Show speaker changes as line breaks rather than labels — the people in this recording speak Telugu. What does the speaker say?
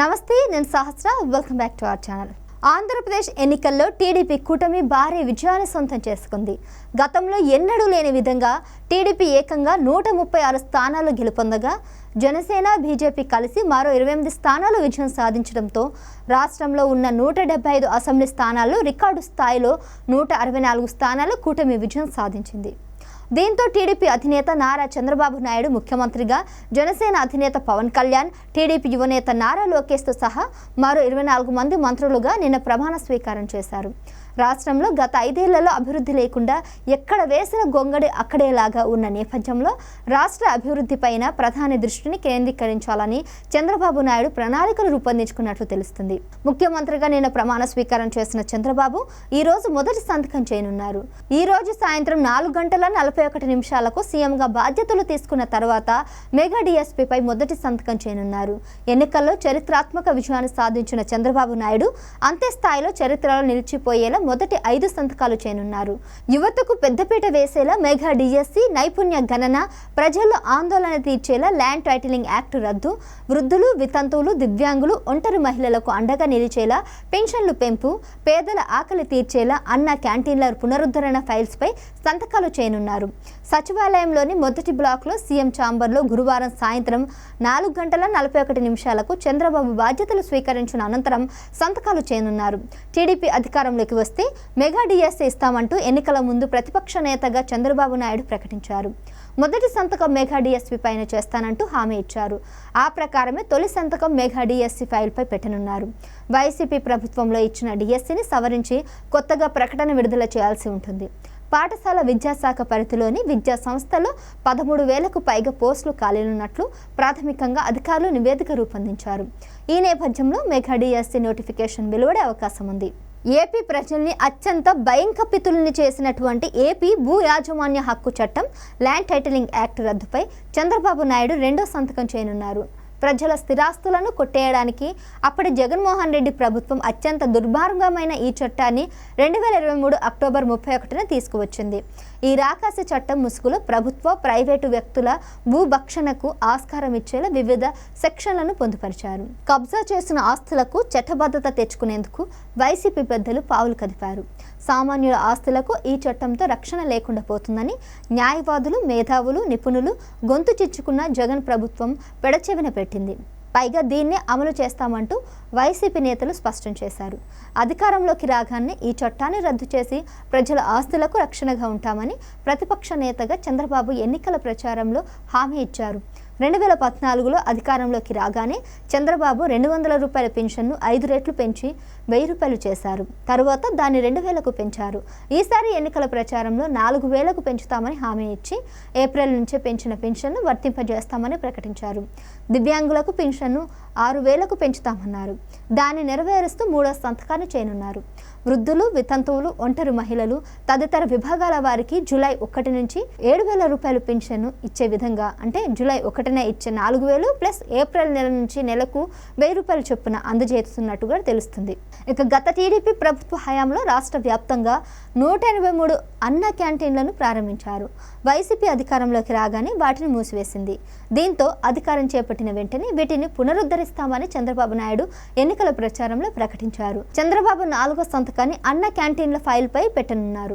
నమస్తే నేను Sahasra. Welcome back to our channel Andhra Pradesh ఎన్నికల్లో టీడీపీ కూటమి భారీ విజయాన్ని సొంతం చేసుకుంది. గతంలో ఎన్నడూ లేని విధంగా టీడీపీ ఏకంగా నూట ముప్పై ఆరు స్థానాలు గెలుపొందగా జనసేన బీజేపీ కలిసి మరో ఇరవై ఎనిమిది స్థానాలు విజయం సాధించడంతో రాష్ట్రంలో ఉన్న నూట డెబ్బై ఐదు అసెంబ్లీ స్థానాల్లో రికార్డు స్థాయిలో నూట అరవై నాలుగు స్థానాలు కూటమి విజయం సాధించింది. దీంతో టీడీపీ అధినేత నారా చంద్రబాబు నాయుడు ముఖ్యమంత్రిగా జనసేన అధినేత పవన్ కళ్యాణ్ టీడీపీ యువనేత నారా లోకేష్తో సహా మరో ఇరవై నాలుగు మంది మంత్రులుగా నిన్న ప్రమాణ స్వీకారం చేశారు. రాష్ట్రంలో గత ఐదేళ్ళలో అభివృద్ధి లేకుండా ఎక్కడ వేసిన గొంగడి అక్కడేలాగా ఉన్న నేపథ్యంలో రాష్ట్ర అభివృద్ధిపైన ప్రధాని దృష్టిని కేంద్రీకరించాలని చంద్రబాబు నాయుడు ప్రణాళికలు రూపొందించుకున్నట్లు తెలుస్తుంది. ముఖ్యమంత్రిగా నిన్న ప్రమాణ స్వీకారం చేసిన చంద్రబాబు ఈ రోజు మొదటి సంతకం చేయనున్నారు. ఈ రోజు సాయంత్రం నాలుగు గంటల నలభై ఒకటి నిమిషాలకు సీఎంగా బాధ్యతలు తీసుకున్న తర్వాత మెగా డిఎస్పీపై మొదటి సంతకం చేయనున్నారు. ఎన్నికల్లో చరిత్రాత్మక విజయాన్ని సాధించిన చంద్రబాబు నాయుడు అంతే స్థాయిలో చరిత్రలో నిలిచిపోయేలా మొదటి ఐదు సంతకాలు చేయనున్నారు. యువతకు పెద్దపీట వేసేలా మెగా డిఎస్సి నైపుణ్య గణన ప్రజల్లో ఆందోళన తీర్చేలా ల్యాండ్ టైటిలింగ్ యాక్ట్ రద్దు వృద్ధులు వితంతువులు దివ్యాంగులు ఒంటరి మహిళలకు అండగా నిలిచేలా పెన్షన్లు పెంపు పేదల ఆకలి తీర్చేలా అన్న క్యాంటీన్ల పునరుద్ధరణ ఫైల్స్పై సంతకాలు చేయనున్నారు. సచివాలయంలోని మొదటి బ్లాక్లో సీఎం ఛాంబర్లో గురువారం సాయంత్రం నాలుగు గంటల నలభై ఒకటి నిమిషాలకు చంద్రబాబు బాధ్యతలు స్వీకరించిన అనంతరం సంతకాలు చేయనున్నారు. టీడీపీ అధికారంలోకి వస్తే మెగా డిఎస్ఏ ఇస్తామంటూ ఎన్నికల ముందు ప్రతిపక్ష నేతగా చంద్రబాబు నాయుడు ప్రకటించారు. మొదటి సంతకం మెగా డిఎస్పీ పైన చేస్తానంటూ హామీ ఇచ్చారు. ఆ ప్రకారమే తొలి సంతకం మెగా డిఎస్సీ ఫైల్పై పెట్టనున్నారు. వైసీపీ ప్రభుత్వంలో ఇచ్చిన డిఎస్సీని సవరించి కొత్తగా ప్రకటన విడుదల చేయాల్సి ఉంటుంది. పాఠశాల విద్యాశాఖ పరిధిలోని విద్యా సంస్థలో పదమూడు వేలకు పైగా పోస్టులు ఖాళీలున్నట్లు ప్రాథమికంగా అధికారులు నివేదిక రూపొందించారు. ఈ నేపథ్యంలో మెగా డిఎస్సీ నోటిఫికేషన్ వెలువడే అవకాశం ఉంది. ఏపీ ప్రజల్ని అత్యంత భయంకపితుల్ని చేసినటువంటి ఏపీ భూ యాజమాన్య హక్కు చట్టం ల్యాండ్ టైటిలింగ్ యాక్ట్ రద్దుపై చంద్రబాబు నాయుడు రెండో సంతకం చేయనున్నారు. ప్రజల స్థిరాస్తులను కొట్టేయడానికి అప్పటి జగన్మోహన్ రెడ్డి ప్రభుత్వం అత్యంత దుర్భారంగమైన ఈ చట్టాన్ని రెండు వేల ఇరవై మూడు అక్టోబర్ ముప్పై ఒకటిన తీసుకువచ్చింది. ఈ రాకాసి చట్టం ముసుగులో ప్రభుత్వ ప్రైవేటు వ్యక్తుల భూభక్షణకు ఆస్కారం ఇచ్చేలా వివిధ సెక్షన్లను పొందుపరిచారు. కబ్జా చేసిన ఆస్తులకు చట్టబద్ధత తెచ్చుకునేందుకు వైసీపీ పెద్దలు పావులు కదిపారు. సామాన్యుల ఆస్తులకు ఈ చట్టంతో రక్షణ లేకుండా పోతుందని న్యాయవాదులు మేధావులు నిపుణులు గొంతు చిచ్చుకున్న జగన్ ప్రభుత్వం పెడచెవిన పెట్టింది. పైగా దీన్నే అమలు చేస్తామంటూ వైసీపీ నేతలు స్పష్టం చేశారు. అధికారంలోకి రాగానే ఈ చట్టాన్ని రద్దు చేసి ప్రజల ఆస్తులకు రక్షణగా ఉంటామని ప్రతిపక్ష నేతగా చంద్రబాబు ఎన్నికల ప్రచారంలో హామీ ఇచ్చారు. రెండు వేల పద్నాలుగులో అధికారంలోకి రాగానే చంద్రబాబు రెండు వందల రూపాయల పెన్షన్ను ఐదు రెట్లు పెంచి వెయ్యి రూపాయలు చేశారు. తరువాత దాన్ని రెండు వేలకు పెంచారు. ఈసారి ఎన్నికల ప్రచారంలో నాలుగు వేలకు పెంచుతామని హామీ ఇచ్చి ఏప్రిల్ నుంచే పెంచిన పెన్షన్ను వర్తింపజేస్తామని ప్రకటించారు. దివ్యాంగులకు పెన్షన్ను ఆరు వేలకు పెంచుతామన్నారు. దాన్ని నెరవేరుస్తూ మూడో సంతకాన్ని చేయనున్నారు. వృద్ధులు వితంతువులు ఒంటరి మహిళలు తదితర విభాగాల వారికి జూలై ఒకటి నుంచి ఏడు వేల రూపాయలు పింఛను ఇచ్చే విధంగా అంటే జూలై ఒకటిన ఇచ్చే నాలుగు వేలు ప్లస్ ఏప్రిల్ నెల నుంచి నెలకు వెయ్యి రూపాయల చొప్పున అందజేస్తున్నట్టుగా తెలుస్తుంది. ఇక గత టీడీపీ ప్రభుత్వ హయాంలో రాష్ట్ర వ్యాప్తంగా నూట ఎనభై మూడు అన్న క్యాంటీన్లను ప్రారంభించారు. వైసీపీ అధికారంలోకి రాగానే వాటిని మూసివేసింది. దీంతో అధికారం చేపట్టిన వెంటనే వీటిని పునరుద్ధరి పునరుద్ధరిస్తామని చంద్రబాబు నాయుడు ఎన్నికల ప్రచారంలో ప్రకటించారు. చంద్రబాబు నాలుగో సంతకాన్ని అన్న క్యాంటీన్ల ఫైల్పై పెట్టనున్నారు.